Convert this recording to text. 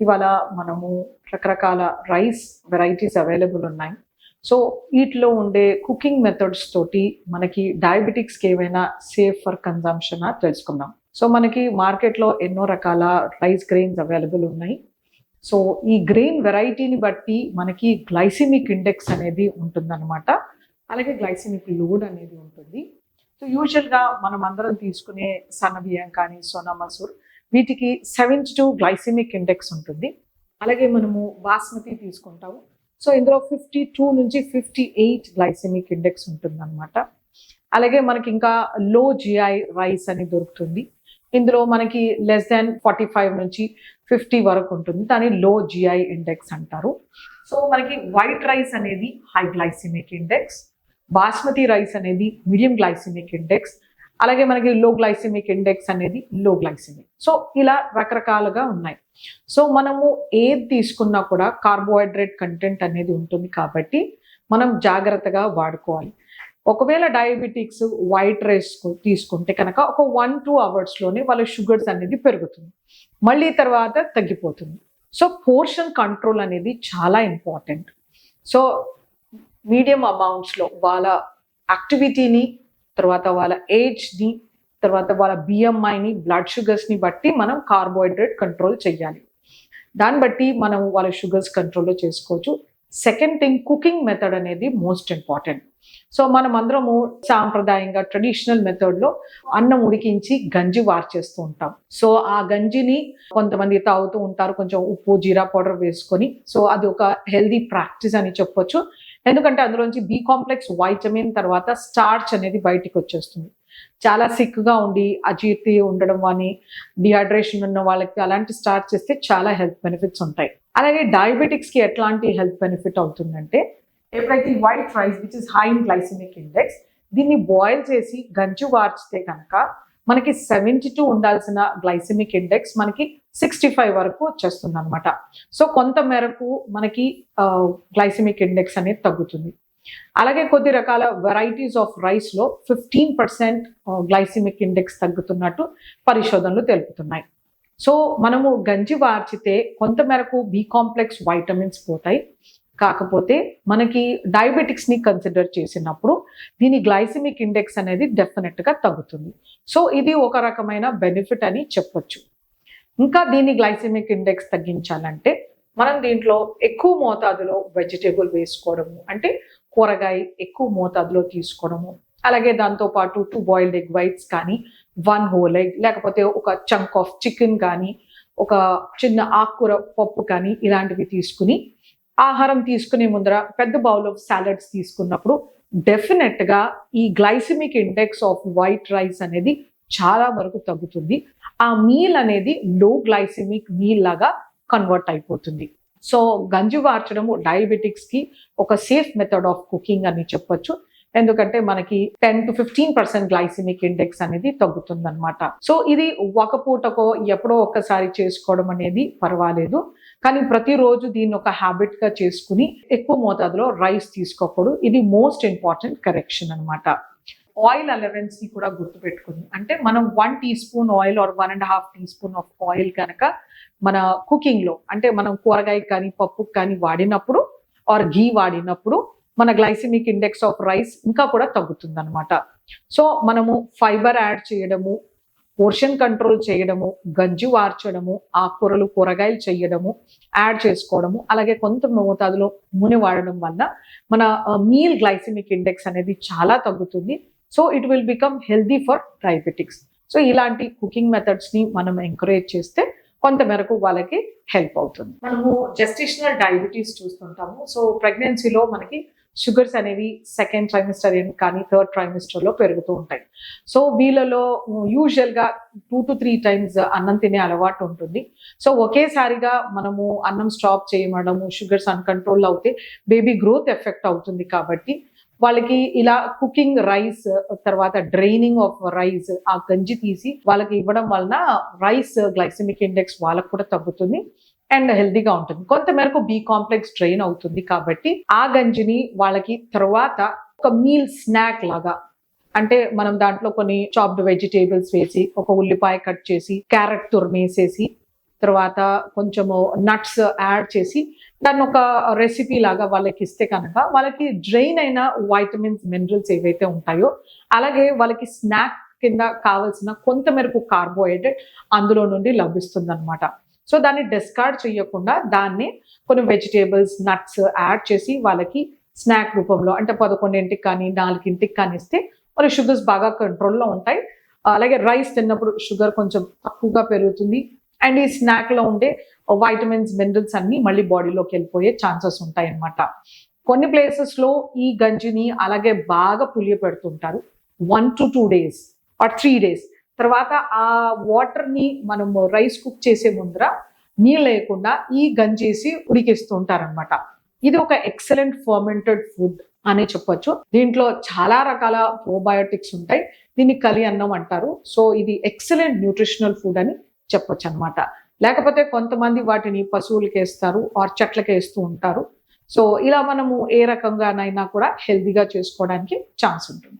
ఇవాళ మనము రకరకాల రైస్ వెరైటీస్ అవైలబుల్ ఉన్నాయి. సో వీటిలో ఉండే కుకింగ్ మెథడ్స్ తోటి మనకి డయాబెటిక్స్కి ఏమైనా సేఫ్ ఫర్ కన్జంప్షన్ తెలుసుకుందాం. సో మనకి మార్కెట్లో ఎన్నో రకాల రైస్ గ్రెయిన్స్ అవైలబుల్ ఉన్నాయి. సో ఈ గ్రెయిన్ వెరైటీని బట్టి మనకి గ్లైసిమిక్ ఇండెక్స్ అనేది ఉంటుందన్నమాట. అలాగే గ్లైసిమిక్ లోడ్ అనేది ఉంటుంది. సో యూజువల్గా మనం అందరం తీసుకునే సన్న బియ్యం కానీ సోనా మసూర్ వీటికి సెవెంటీ టూ గ్లైసిమిక్ ఇండెక్స్ ఉంటుంది. అలాగే మనము బాస్మతి తీసుకుంటాము. సో ఇందులో ఫిఫ్టీ టూ నుంచి ఫిఫ్టీ ఎయిట్ గ్లైసిమిక్ ఇండెక్స్ ఉంటుంది అనమాట అలాగే మనకి ఇంకా లో జిఐ రైస్ అని దొరుకుతుంది. ఇందులో మనకి లెస్ దాన్ ఫార్టీ ఫైవ్ నుంచి ఫిఫ్టీ వరకు ఉంటుంది. దాని లో జిఐ ఇండెక్స్ అంటారు. సో మనకి వైట్ రైస్ అనేది high glycemic index basmati rice అనేది మీడియం గ్లైసిమిక్ ఇండెక్స్ అలాగే మనకి లో గ్లైసిమిక్ ఇండెక్స్ అనేది లో గ్లైసిమిక్ సో ఇలా రకరకాలుగా ఉన్నాయి. సో మనము ఏది తీసుకున్నా కూడా కార్బోహైడ్రేట్ కంటెంట్ అనేది ఉంటుంది కాబట్టి మనం జాగ్రత్తగా వాడుకోవాలి. ఒకవేళ డయాబెటిక్స్ వైట్ రైస్ తీసుకుంటే కనుక ఒక వన్ టూ అవర్స్లోనే వాళ్ళ షుగర్స్ అనేది పెరుగుతుంది. మళ్ళీ తర్వాత తగ్గిపోతుంది. సో పోర్షన్ కంట్రోల్ అనేది చాలా ఇంపార్టెంట్ సో మీడియం అమౌంట్స్లో వాళ్ళ యాక్టివిటీని తర్వాత వాళ్ళ ఏజ్ని తర్వాత వాళ్ళ బిఎంఐని బ్లడ్ షుగర్స్ని బట్టి మనం కార్బోహైడ్రేట్ కంట్రోల్ చేయాలి దాన్ని బట్టి మనం వాళ్ళ షుగర్స్ కంట్రోల్లో చేసుకోవచ్చు. సెకండ్ థింగ్ కుకింగ్ మెథడ్ అనేది మోస్ట్ ఇంపార్టెంట్ సో మనం అందరము సాంప్రదాయంగా ట్రెడిషనల్ మెథడ్లో అన్నం ఉడికించి గంజి వార్చేస్తూ ఉంటాం. సో ఆ గంజిని కొంతమంది తాగుతూ ఉంటారు. కొంచెం ఉప్పు జీరా పౌడర్ వేసుకొని. సో అది ఒక హెల్దీ ప్రాక్టీస్ అని చెప్పొచ్చు. ఎందుకంటే అందులోంచి బి కాంప్లెక్స్ వైటమిన్ తర్వాత స్టార్చ్ అనేది బయటికి వచ్చేస్తుంది. చాలా సిక్గా ఉండి అజీర్తి ఉండడం కానీ డిహైడ్రేషన్ ఉన్న వాళ్ళకి అలాంటి స్టార్ట్ చేస్తే చాలా హెల్త్ బెనిఫిట్స్ ఉంటాయి. అలాగే డయాబెటిక్స్కి ఎట్లాంటి హెల్త్ బెనిఫిట్ అవుతుందంటే ఎప్పుడైతే white rice which is high in glycemic index దీన్ని బాయిల్ చేసి గంజు వార్చితే కనుక మనకి సెవెంటీ టూ ఉండాల్సిన గ్లైసిమిక్ ఇండెక్స్ మనకి సిక్స్టీ ఫైవ్ వరకు వచ్చేస్తుంది అనమాట సో కొంత మేరకు మనకి గ్లైసిమిక్ ఇండెక్స్ అనేది తగ్గుతుంది. అలాగే కొద్ది రకాల వెరైటీస్ ఆఫ్ రైస్లో ఫిఫ్టీన్ పర్సెంట్ గ్లైసిమిక్ ఇండెక్స్ తగ్గుతున్నట్టు పరిశోధనలు తెలుపుతున్నాయి. సో మనము గంజి వార్చితే కొంత మేరకు బి కాంప్లెక్స్ వైటమిన్స్ పోతాయి. కాకపోతే మనకి డయాబెటిక్స్ని కన్సిడర్ చేసినప్పుడు దీని గ్లైసిమిక్ ఇండెక్స్ అనేది డెఫినెట్గా తగ్గుతుంది. సో ఇది ఒక రకమైన బెనిఫిట్ అని చెప్పొచ్చు. ఇంకా దీని గ్లైసిమిక్ ఇండెక్స్ తగ్గించాలంటే మనం దీంట్లో ఎక్కువ మోతాదులో వెజిటేబుల్ వేసుకోవడము అంటే కూరగాయ ఎక్కువ మోతాదులో తీసుకోవడము అలాగే దాంతోపాటు టూ బాయిల్డ్ ఎగ్ వైట్స్ కానీ వన్ హోల్ ఎగ్ లేకపోతే ఒక చంక్ ఆఫ్ చికెన్ కానీ ఒక చిన్న ఆకుకూర పప్పు కానీ ఇలాంటివి తీసుకుని ఆహారం తీసుకునే ముందర పెద్ద బౌల్ ఆఫ్ సాలడ్స్ తీసుకున్నప్పుడు డెఫినెట్గా ఈ glycemic index of white rice అనేది చాలా వరకు తగ్గుతుంది. ఆ మీల్ అనేది లో గ్లైసిమిక్ మీల్ లాగా కన్వర్ట్ అయిపోతుంది. సో గంజి వార్చడము డయాబెటిక్స్కి ఒక సేఫ్ మెథడ్ ఆఫ్ కుకింగ్ అని చెప్పొచ్చు. ఎందుకంటే మనకి ten to fifteen percent glycemic index అనేది తగ్గుతుంది అనమాట సో ఇది ఒక పూటకో ఎప్పుడో ఒక్కసారి చేసుకోవడం అనేది పర్వాలేదు. కానీ ప్రతిరోజు దీన్ని ఒక హ్యాబిట్గా చేసుకుని ఎక్కువ మోతాదులో రైస్ తీసుకోకూడదు. ఇది మోస్ట్ ఇంపార్టెంట్ కరెక్షన్ అనమాట ఆయిల్ అలవెన్స్ని కూడా గుర్తుపెట్టుకుంది అంటే మనం one teaspoon oil or one and half teaspoon of oil కనుక మన కుకింగ్లో అంటే మనం కూరగాయ కానీ పప్పు కానీ వాడినప్పుడు ఆర్ ఘీ వాడినప్పుడు మన గ్లైసిమిక్ ఇండెక్స్ ఆఫ్ రైస్ ఇంకా కూడా తగ్గుతుంది అనమాట సో మనము ఫైబర్ యాడ్ చేయడము పోర్షన్ కంట్రోల్ చేయడము గంజి వార్చడము ఆకుకూరలు కూరగాయలు చేయడము యాడ్ చేసుకోవడము అలాగే కొంత మోతాదులో నూనె వాడడం వల్ల మన మీల్ గ్లైసిమిక్ ఇండెక్స్ అనేది చాలా తగ్గుతుంది. So it will become healthy for diabetics. So ఇలాంటి కుకింగ్ మెథడ్స్ని మనం ఎంకరేజ్ చేస్తే కొంత మేరకు వాళ్ళకి హెల్ప్ అవుతుంది. మనము జస్టిషనల్ డయాబెటీస్ చూస్తుంటాము. సో ప్రెగ్నెన్సీలో మనకి షుగర్స్ అనేవి సెకండ్ ట్రైమిస్టర్ కానీ థర్డ్ ట్రైమిస్టర్లో పెరుగుతూ ఉంటాయి. సో వీళ్ళలో యూజువల్గా టూ టు త్రీ టైమ్స్ అన్నం తినే అలవాటు ఉంటుంది. సో ఒకేసారిగా మనము అన్నం స్టాప్ చేయమడము షుగర్స్ అన్కంట్రోల్ అవుతే బేబీ గ్రోత్ ఎఫెక్ట్ అవుతుంది కాబట్టి వాళ్ళకి ఇలా కుకింగ్ రైస్ తర్వాత డ్రైనింగ్ ఆఫ్ రైస్ ఆ గంజి తీసి వాళ్ళకి ఇవ్వడం వలన రైస్ గ్లైసెమిక్ ఇండెక్స్ వాళ్ళకు కూడా తగ్గుతుంది. అండ్ హెల్దీగా ఉంటుంది. కొంతమేరకు బి కాంప్లెక్స్ డ్రైన్ అవుతుంది కాబట్టి ఆ గంజిని వాళ్ళకి తర్వాత ఒక మీల్ స్నాక్ లాగా అంటే మనం దాంట్లో కొన్ని చాప్డ్ వెజిటేబుల్స్ వేసి ఒక ఉల్లిపాయ కట్ చేసి క్యారెట్ తురిమేసేసి తర్వాత కొంచెము నట్స్ యాడ్ చేసి దాన్ని ఒక రెసిపీ లాగా వాళ్ళకి ఇస్తే కనుక వాళ్ళకి డ్రైన్ అయిన వైటమిన్స్ మినరల్స్ ఏవైతే ఉంటాయో అలాగే వాళ్ళకి స్నాక్ కింద కావాల్సిన కొంత మేరకు కార్బోహైడ్రేట్ అందులో నుండి లభిస్తుంది అనమాట సో దాన్ని డిస్కార్డ్ చేయకుండా దాన్ని కొన్ని వెజిటేబుల్స్ నట్స్ యాడ్ చేసి వాళ్ళకి స్నాక్ రూపంలో అంటే పదకొండింటికి కానీ నాలుగింటికి కానీ ఇస్తే వాళ్ళ షుగర్స్ బాగా కంట్రోల్లో ఉంటాయి. అలాగే రైస్ తిన్నప్పుడు షుగర్ కొంచెం తక్కువగా పెరుగుతుంది. అండ్ ఈ స్నాక్లో ఉండే వైటమిన్స్ మినరల్స్ అన్నీ మళ్ళీ బాడీలోకి వెళ్ళిపోయే ఛాన్సెస్ ఉంటాయి అన్నమాట. కొన్ని ప్లేసెస్లో ఈ గంజిని అలాగే బాగా పులియ పెడుతుంటారు one to two days or three days తర్వాత ఆ వాటర్ని మనము రైస్ కుక్ చేసే ముందర నీళ్ళు లేకుండా ఈ గంజేసి ఉడికిస్తూ ఉంటారనమాట ఇది ఒక ఎక్సలెంట్ ఫర్మెంటెడ్ ఫుడ్ అని చెప్పొచ్చు. దీంట్లో చాలా రకాల ప్రోబయోటిక్స్ ఉంటాయి. దీన్ని కలి అన్నం అంటారు. సో ఇది ఎక్సలెంట్ న్యూట్రిషనల్ ఫుడ్ అని చెప్పొచ్చు అనమాట లేకపోతే కొంతమంది వాటిని పశువులకి వేస్తారు ఆర్ చెట్లకి వేస్తూ ఉంటారు. సో ఇలా మనము ఏ రకంగానైనా కూడా హెల్దీగా చేసుకోవడానికి ఛాన్స్ ఉంటుంది.